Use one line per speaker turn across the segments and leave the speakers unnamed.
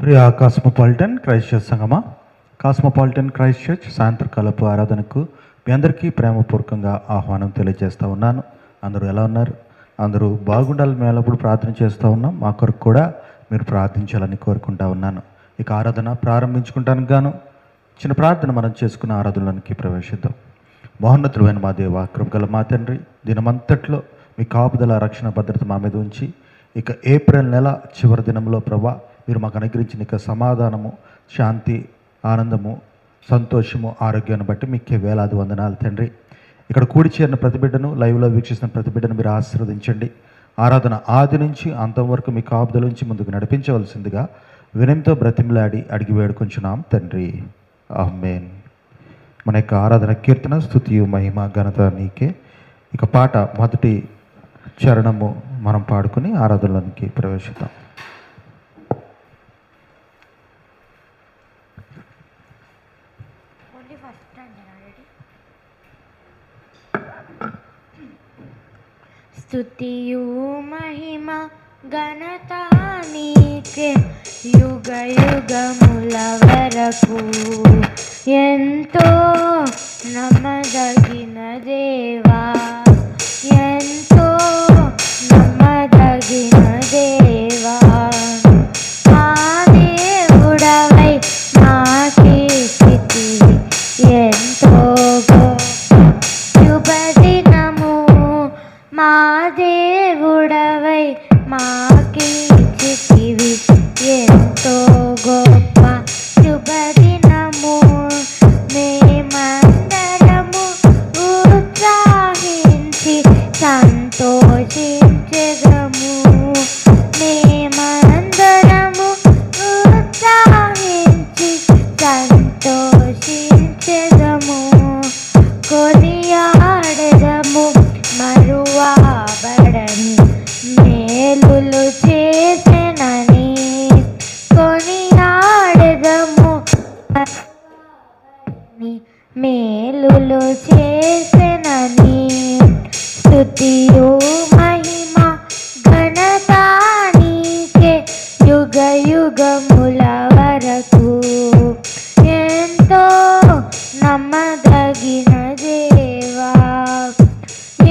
ప్రియ cosmopolitan Christ church సంగమా cosmopolitan Christ church సాయంత్రకాలపు ఆరాధనకు మీ అందరికీ ప్రేమపూర్వకంగా ఆహ్వానం తెలియజేస్తూ ఉన్నాను. అందరూ ఎలా ఉన్నారు? అందరూ బాగుండాలి మేము ప్రార్థన చేస్తూ ఉన్నాం. మా కొరకు కూడా మీరు ప్రార్థించాలని కోరుకుంటా ఉన్నాను. ఇక ఆరాధన ప్రారంభించుకుంటానికి గాను చిన్న ప్రార్థన మనం చేసుకున్న ఆరాధనలోనికి ప్రవేశిద్దాం. మహోన్నతులైన మా దేవ కృపగల మా తండ్రి దినమంతట్లో మీ కాపుదల రక్షణ భద్రత మా మీద ఉంచి ఇక ఏప్రిల్ నెల చివరి దినంలో ప్రభా మీరు మాకు అనుగ్రహించిన సమాధానము శాంతి ఆనందము సంతోషము ఆరోగ్యాన్ని బట్టి మీకు వేలాది వందనాలు తండ్రి. ఇక్కడ కూడి చేరిన ప్రతిబిడ్డను లైవ్లో వీక్షిస్తున్న ప్రతిబిడ్డను మీరు ఆశీర్వదించండి. ఆరాధన ఆది నుంచి అంతం వరకు మీ కాపుదల నుంచి ముందుకు నడిపించవలసిందిగా వినయంతో బ్రతిమలాడి అడిగి వేడుకొంచున్నాం తండ్రి. ఆమెన్. మన యొక్క ఆరాధన కీర్తన స్థుతియు మహిమ ఘనత నీకే. ఇక పాట మొదటి చరణము మనం పాడుకుని ఆరాధనలోనికి ప్రవేశిద్దాం
ఓన్లీ ఫస్ట్ అండి రెడీ స్తుతియు మహిమ ఘనత నీకే యుగ యుగముల వరకు ఎంతో నమ్మదగిన దేవా. మేలులు చేసినని స్థుతియు మహిమ ఘనతానికే యుగ యుగముల వరకు ఎంతో నమ్మదగిన దేవా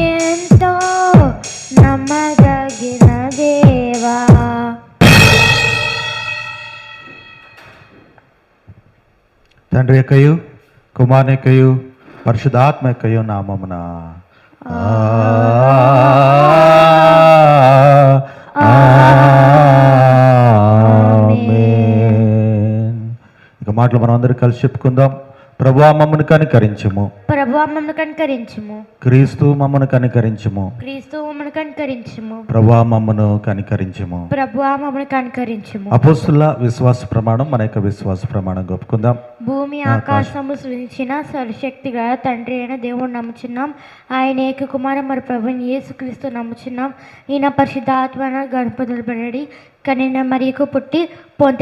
ఎంతో నమ్మదగిన దేవా.
తండ్రి యొక్కయు కుమారుని యొక్కయు పరిశుధాత్మ యొక్కయు నామమున. ఇక మాటలు మనం అందరూ కలిసి చెప్పుకుందాం. ప్రభు మమ్మను కనికరించము.
ప్రభు మమ్మల్ని కనికరించుము.
క్రీస్తు మమ్మను కనికరించము.
క్రీస్తు మమ్మల్ని కనికరించుము.
ప్రభు మమ్మను కనికరించము.
ప్రభు మమ్మల్ని కనికరించుము.
అపోస్తుల విశ్వాస ప్రమాణం మన యొక్క విశ్వాస ప్రమాణం చెప్పుకుందాం
భూమి ఆకాశము సృజించిన సర్వశక్తి గల తండ్రి అయిన దేవుడు నమ్ముచున్నాం. ఆయన ఏక కుమారం మరి ప్రభుని యేసుక్రీస్తు నమ్ముచున్నాం. ఈయన పరిశుద్ధాత్మన గణపతులబడి కనిన మరియకు పుట్టి పొంత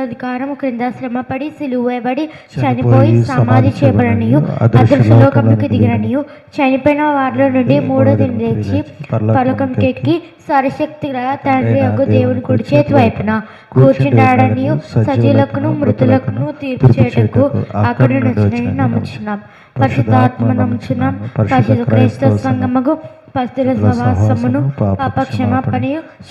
అధికారం క్రింద శ్రమపడి సిలువేయబడి చనిపోయి సమాధి చేయబడనియు అదృశ్యలోకంలోకి దిగిననియు. చనిపోయిన వారిలో నుండి మూడో దిన లేచి పరలోకంకి ఎక్కి సర్వశక్తి గల తండ్రి యొక్క దేవుని కుడి చేతి వైపున కూర్చున్నాడనియు సజీలకును మృతులకును తీర్పు చేయటకు అక్కడ నుంచి నమ్ముచున్నాం. పరిశుద్ధాత్మ నమ్ముచున్నాం. పరిశుద్ధ క్రైస్తవ సంగమగు పస్తుల సవాసమును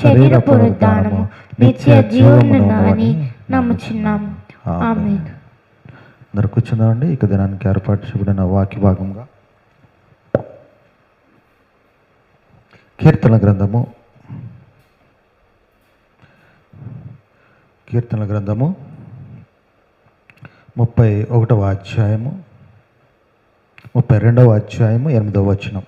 శరీర పునరుద్ధానము నిత్య జీవమును అని నమ్ముచున్నాం. ఆమె
అందరు కూర్చుందామండి ఇక దినానికి ఏర్పాటు చేయబడిన వాక్య భాగంగా. కీర్తన గ్రంథము. కీర్తన గ్రంథము. ముప్పై ఒకటవ అధ్యాయము. ముప్పై రెండవ అధ్యాయము ఎనిమిదవ వచనం.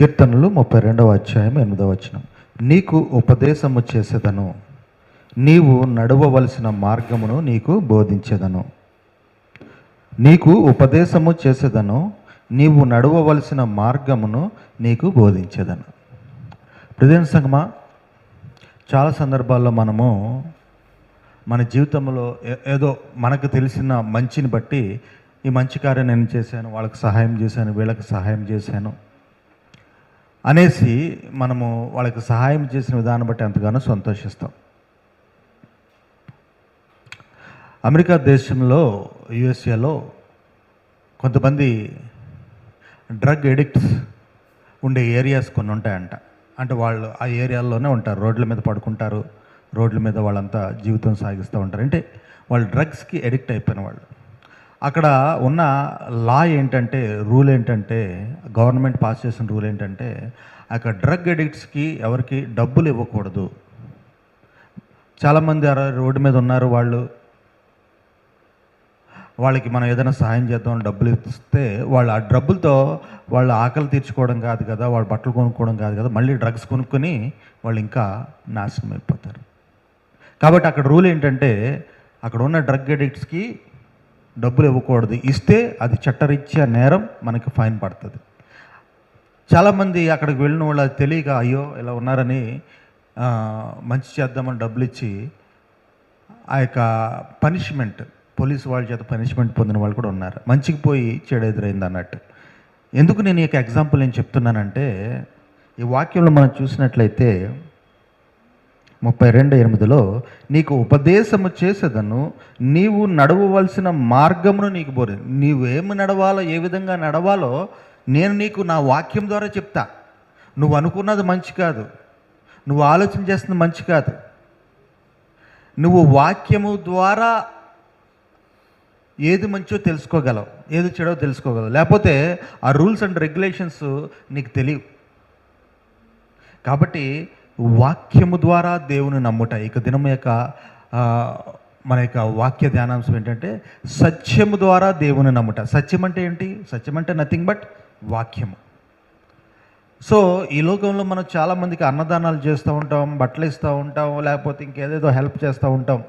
కీర్తనలు ముప్పై రెండవ అధ్యాయం ఎనిమిదవ వచనం. నీకు ఉపదేశము చేసేదను. నీవు నడవవలసిన మార్గమును నీకు బోధించేదను. నీకు ఉపదేశము చేసేదను. నీవు నడవవలసిన మార్గమును నీకు బోధించేదను. ప్రదేశ సంగమా చాలా సందర్భాల్లో మనము మన జీవితంలో ఏదో మనకు తెలిసిన మంచిని బట్టి ఈ మంచి కార్యం నేను చేశాను వాళ్ళకి సహాయం చేశాను వీళ్ళకి సహాయం చేశాను. అనేసి మనము వాళ్ళకి సహాయం చేసిన విధానం బట్టి ఎంతగానో సంతోషిస్తాం. అమెరికా దేశంలో యుఎస్ఏలో కొంతమంది డ్రగ్ ఎడిక్ట్స్ ఉండే ఏరియాస్ కొన్ని ఉంటాయంట. అంటే వాళ్ళు ఆ ఏరియాల్లోనే ఉంటారు. రోడ్ల మీద పడుకుంటారు. రోడ్ల మీద వాళ్ళంతా జీవితం సాగిస్తూ ఉంటారు. అంటే వాళ్ళు డ్రగ్స్కి ఎడిక్ట్ అయిపోయిన వాళ్ళు. అక్కడ ఉన్న లా ఏంటంటే రూల్ ఏంటంటే గవర్నమెంట్ పాస్ చేసిన రూల్ ఏంటంటే అక్కడ డ్రగ్ ఎడిక్ట్స్కి ఎవరికి డబ్బులు ఇవ్వకూడదు. చాలామంది రోడ్డు మీద ఉన్నారు వాళ్ళు. వాళ్ళకి మనం ఏదైనా సహాయం చేద్దాం డబ్బులు ఇస్తే వాళ్ళు ఆ డబ్బులతో వాళ్ళు ఆకలి తీర్చుకోవడం కాదు కదా వాళ్ళు బట్టలు కొనుక్కోవడం కాదు కదా మళ్ళీ డ్రగ్స్ కొనుక్కొని వాళ్ళు ఇంకా నాశనం అయిపోతారు. కాబట్టి అక్కడ రూల్ ఏంటంటే అక్కడ ఉన్న డ్రగ్ అడిక్ట్స్కి డబ్బులు ఇవ్వకూడదు. ఇస్తే అది చట్టరీత్యా నేరం మనకి ఫైన్ పడుతుంది. చాలామంది అక్కడికి వెళ్ళిన వాళ్ళు అది తెలియక అయ్యో ఇలా ఉన్నారని మంచి చేద్దామని డబ్బులు ఇచ్చి ఆ యొక్క పనిష్మెంట్ పోలీసు వాళ్ళ చేత పనిష్మెంట్ పొందిన వాళ్ళు కూడా ఉన్నారు. మంచికి పోయి చెడు ఎదురైంది అన్నట్టు. ఎందుకు నేను ఈ యొక్క ఎగ్జాంపుల్ నేను చెప్తున్నానంటే ఈ వాక్యంలో మనం చూసినట్లయితే ముప్పై రెండు ఎనిమిదిలో నీకు ఉపదేశము చేసేదను నీవు నడవవలసిన మార్గమును నీకు బోరే నీవేమి నడవాలో ఏ విధంగా నడవాలో నేను నీకు నా వాక్యం ద్వారా చెప్తా. నువ్వు అనుకున్నది మంచి కాదు. నువ్వు ఆలోచన చేస్తుంది మంచి కాదు. నువ్వు వాక్యము ద్వారా ఏది మంచో తెలుసుకోగలవు ఏది చెడో తెలుసుకోగలవు. లేకపోతే ఆ రూల్స్ అండ్ రెగ్యులేషన్స్ నీకు తెలియవు. కాబట్టి వాక్యము ద్వారా దేవుని నమ్ముట. ఇక దినం యొక్క మన యొక్క వాక్య ధ్యానాంశం ఏంటంటే సత్యము ద్వారా దేవుని నమ్ముట. సత్యం అంటే ఏంటి? సత్యం అంటే నథింగ్ బట్ వాక్యము. సో ఈ లోకంలో మనం చాలామందికి అన్నదానాలు చేస్తూ ఉంటాం బట్టలు ఇస్తూ ఉంటాం లేకపోతే ఇంకేదేదో హెల్ప్ చేస్తూ ఉంటాం.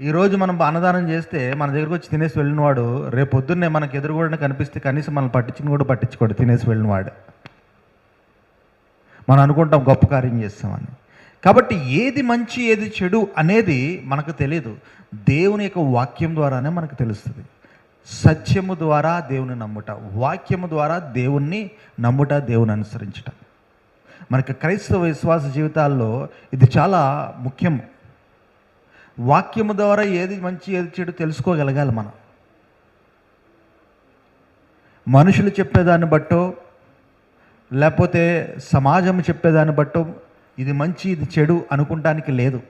ఈరోజు మనం అన్నదానం చేస్తే మన దగ్గరకు వచ్చి తినేసి వెళ్ళినవాడు రేపు పొద్దున్నే మనకు ఎదురుగుండా కనిపిస్తే కనీసం మనం పట్టించుకుని కూడా పట్టించుకోడు తినేసి వెళ్ళినవాడు. మనం అనుకుంటాం గొప్ప కార్యం చేస్తామని. కాబట్టి ఏది మంచి ఏది చెడు అనేది మనకు తెలియదు దేవుని యొక్క వాక్యం ద్వారానే మనకు తెలుస్తుంది. సత్యము ద్వారా దేవుని నమ్ముట వాక్యము ద్వారా దేవుణ్ణి నమ్ముట దేవుని అనుసరించట. మనకి క్రైస్తవ విశ్వాస జీవితాల్లో ఇది చాలా ముఖ్యం. వాక్యము ద్వారా ఏది మంచి ఏది చెడు తెలుసుకోగలగాలి మనం. మనుషులు చెప్పేదాన్ని బట్టో లేకపోతే సమాజం చెప్పేదాన్ని బట్టి ఇది మంచి ఇది చెడు అనుకుంటానికి లేదు.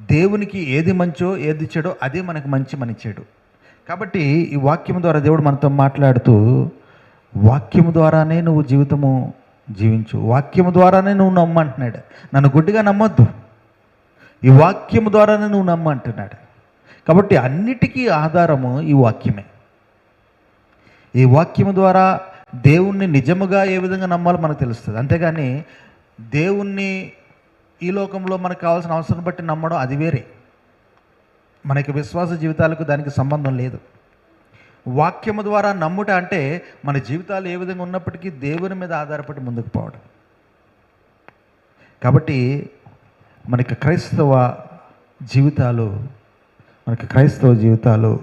దేవునికి ఏది మంచో ఏది చెడో అదే మనకు మంచి మన చెడు. కాబట్టి ఈ వాక్యం ద్వారా దేవుడు మనతో మాట్లాడుతూ వాక్యం ద్వారానే నువ్వు జీవితము జీవించు. వాక్యం ద్వారానే నువ్వు నమ్మంటున్నాడు. నన్ను గుడ్డిగా నమ్మొద్దు. ఈ వాక్యం ద్వారానే నువ్వు నమ్మంటున్నాడు. కాబట్టి అన్నిటికీ ఆధారము ఈ వాక్యమే. ఈ వాక్యం ద్వారా దేవుణ్ణి నిజముగా ఏ విధంగా నమ్మాలో మనకు తెలుస్తుంది. అంతేగాని దేవుణ్ణి ఈ లోకంలో మనకు కావాల్సిన అవసరం బట్టి నమ్మడం అది వేరే. మనకి విశ్వాస జీవితాలకు దానికి సంబంధం లేదు. వాక్యము ద్వారా నమ్ముట అంటే మన జీవితాలు ఏ విధంగా ఉన్నప్పటికీ దేవుని మీద ఆధారపడి ముందుకు పోవడం. కాబట్టి మనకి క్రైస్తవ జీవితాలు మనకి క్రైస్తవ జీవితాలు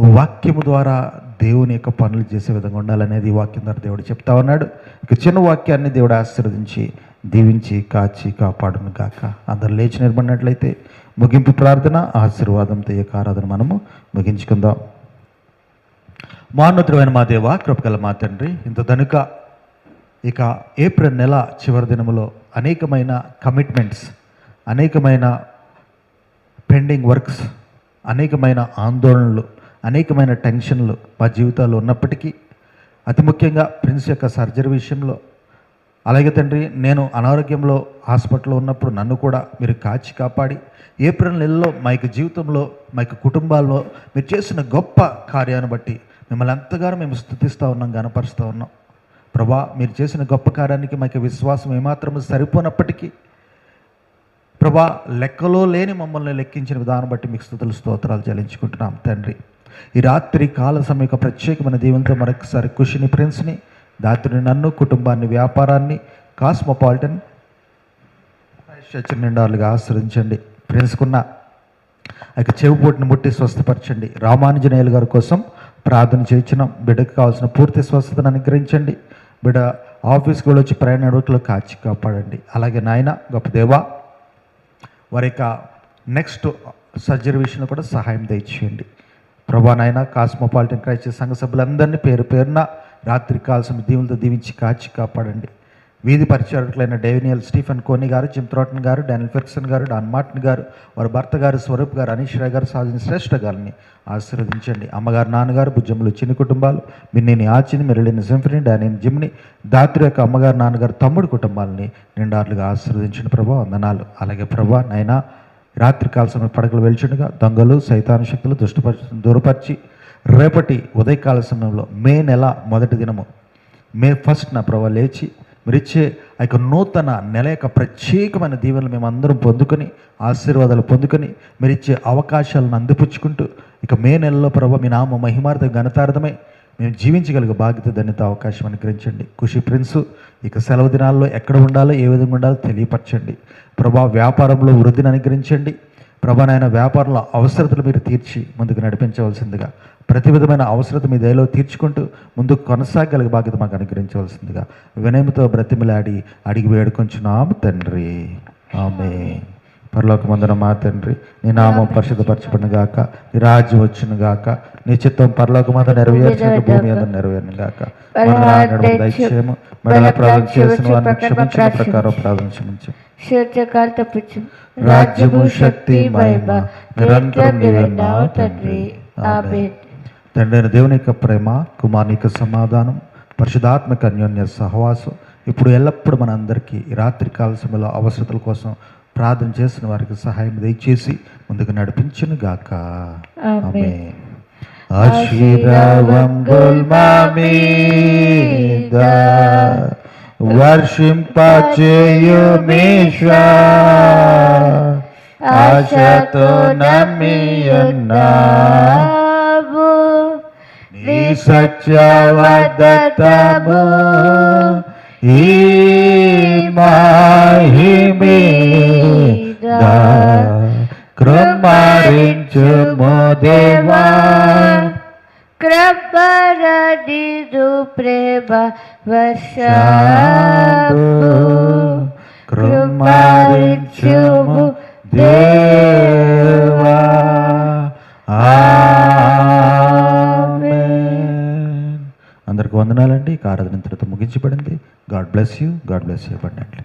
వాక్యము ద్వారా దేవుని యొక్క పనులు చేసే విధంగా ఉండాలనేది వాక్యం ద్వారా దేవుడు చెప్తా ఉన్నాడు. ఇక చిన్న వాక్యాన్ని దేవుడు ఆశీర్వదించి దీవించి కాచి కాపాడును గాక. అందరు లేచి నిలబడినట్లయితే ముగింపు ప్రార్థన ఆశీర్వాదంతో ఈ యొక్క ఆరాధన మనము ముగించుకుందాం. మానోద్రమైన మా దేవ కృపగల మా తండ్రి ఇంత దనుక ఇక ఏప్రిల్ నెల చివరి దినములో అనేకమైన కమిట్మెంట్స్ అనేకమైన పెండింగ్ వర్క్స్ అనేకమైన ఆందోళనలు అనేకమైన టెన్షన్లు మా జీవితాల్లో ఉన్నప్పటికీ అతి ముఖ్యంగా ప్రిన్స్ యొక్క సర్జరీ విషయంలో. అలాగే తండ్రి నేను అనారోగ్యంలో హాస్పిటల్లో ఉన్నప్పుడు నన్ను కూడా మీరు కాచి కాపాడి ఏప్రిల్ నెలలో మా యొక్క జీవితంలో మా యొక్క కుటుంబాల్లో మీరు చేసిన గొప్ప కార్యాన్ని బట్టి మిమ్మల్ని ఎంతగానో మేము స్థుతిస్తూ ఉన్నాం గనపరుస్తూ ఉన్నాం. ప్రభా మీరు చేసిన గొప్ప కార్యానికి మా యొక్క విశ్వాసం ఏమాత్రము సరిపోనప్పటికీ ప్రభా లెక్కలో లేని మమ్మల్ని లెక్కించిన విధానం బట్టి మీకు స్థుతులు స్తోత్రాలు చెల్లించుకుంటున్నాం తండ్రి. ఈ రాత్రి కాల సమయక ప్రత్యేకమైన దీవెనతో మరొకసారి కుషిని ప్రిన్స్ని దాత్రిని నన్ను కుటుంబాన్ని వ్యాపారాన్ని కాస్మోపాలిటన్ నిండాలుగా ఆశ్రయించండి. ప్రిన్స్కున్న ఆ యొక్క చెవిపోటుని ముట్టి స్వస్థపరచండి. రామానుజనేయులు గారి కోసం ప్రార్థన చేయించినాం. బిడ్డకు కావాల్సిన పూర్తి స్వస్థతను అనుగ్రహించండి. బిడ్డ ఆఫీస్కి వెళ్ళొచ్చి ప్రయాణ అడుగులో కాచి కాపాడండి. అలాగే నాయన గొప్ప దేవా వారి యొక్క నెక్స్ట్ సర్జరీ విషయంలో కూడా సహాయం దయచేయండి. ప్రభా నాయన కాస్మోపాలిటన్ క్రైస్ట్ సంఘ సభ్యులందరినీ పేరు పేరున రాత్రి కాల్సిన దీవులతో దీవించి కాచి కాపాడండి. వీధి పరిచారకులైన డేవినియల్ స్టీఫెన్ కోని గారు జిమ్ గారు డానిల్ ఫెర్క్సన్ గారు డాన్ మార్టిన్ గారు వారి భర్త గారు స్వరూప్ గారు అనీష్ రాయ్ గారు సాధించిన శ్రేష్ఠ గారిని ఆశీర్వదించండి. అమ్మగారు నాన్నగారు భుజములు చిన్ని కుటుంబాలు మిన్నిని ఆచిని మెరళిని సింఫిని డానిని జిమ్ని దాత్రి యొక్క అమ్మగారు నాన్నగారు తమ్ముడు కుటుంబాలని నిండార్లుగా ఆశీర్వదించిన ప్రభా వందనాలు. అలాగే ప్రభా నైనా రాత్రి కాల సమయం పడకలు వెళ్చుండగా దొంగలు సైతాను శక్తులు దుష్టపరిచి దూరపరిచి రేపటి ఉదయకాల సమయంలో మే నెల మొదటి దినము మే ఫస్ట్ నా ప్రభా లేచి మీరిచ్చే ఆ యొక్క నూతన నెల యొక్క ప్రత్యేకమైన దీవెనలు మేము అందరం పొందుకొని ఆశీర్వాదాలు పొందుకొని మీరిచ్చే అవకాశాలను అందిపుచ్చుకుంటూ ఇక మే నెలలో ప్రభా మీ నామ మహిమార్థ ఘనతార్థమై మేము జీవించగలిగే బాధ్యత ధన్యత అవకాశం అనుగ్రహించండి. ఖుషి ప్రిన్సు ఇక సెలవు దినాల్లో ఎక్కడ ఉండాలో ఏ విధంగా ఉండాలో తెలియపరచండి. ప్రభా వ్యాపారంలో వృద్ధిని అనుగ్రహించండి. ప్రభా నాయన వ్యాపారంలో అవసరతలు మీరు తీర్చి ముందుకు నడిపించవలసిందిగా ప్రతి విధమైన అవసరత మీ దయలో తీర్చుకుంటూ ముందుకు కొనసాగలిగే బాధ్యత మాకు అనుగ్రహించవలసిందిగా వినయముతో బ్రతిమిలాడి అడిగి వేడుకొంచున్నాము తండ్రి. ఆమె పరలోకమందున మా తండ్రి నీ నామం పరిశుద్ధపరచబడిన గాక నీ రాజ్యం వచ్చును గాక నీ చిత్తం పరలోకమంద నెరవేర్చినట్టు భూమి అందు నెరవేరును గాక మన నాన్నడు దయచేయము మన ప్రార్థన చేసిన వారిని క్షమించిన ప్రకారం ప్రార్థన క్షమించు
శీర్షకాలు తప్పించు.
రాజ్యము శక్తి మహిమ నిరంతరం నీవే ఉన్నావు తండ్రి. ఆమేన్. తండ్రి దేవుని యొక్క ప్రేమ కుమారుని యొక్క సమాధానం పరిశుధాత్మక అన్యోన్య సహవాసం ఇప్పుడు ఎల్లప్పుడూ మనందరికీ రాత్రి కాల సమయంలో అవసరతల కోసం ప్రార్థన చేసిన వారికి సహాయం దయచేసి ముందుకు నడిపించును గాక. ఆమేన్. ఆశీర్వాదంబుల్ మా మీద వర్షింపచేయు మీషా ఆశతో నీ సత్యవదతము ఈ మాహిమీద కృమారించుము దేవా.
కృపరదిదు ప్రేమ
శాంతు
వర్షాపు
కృమారించుము దేవా. వందనాలండి. ఈ ఆరాధన ఇంతటితో ముగించబడింది. God bless you. God bless you. Abundantly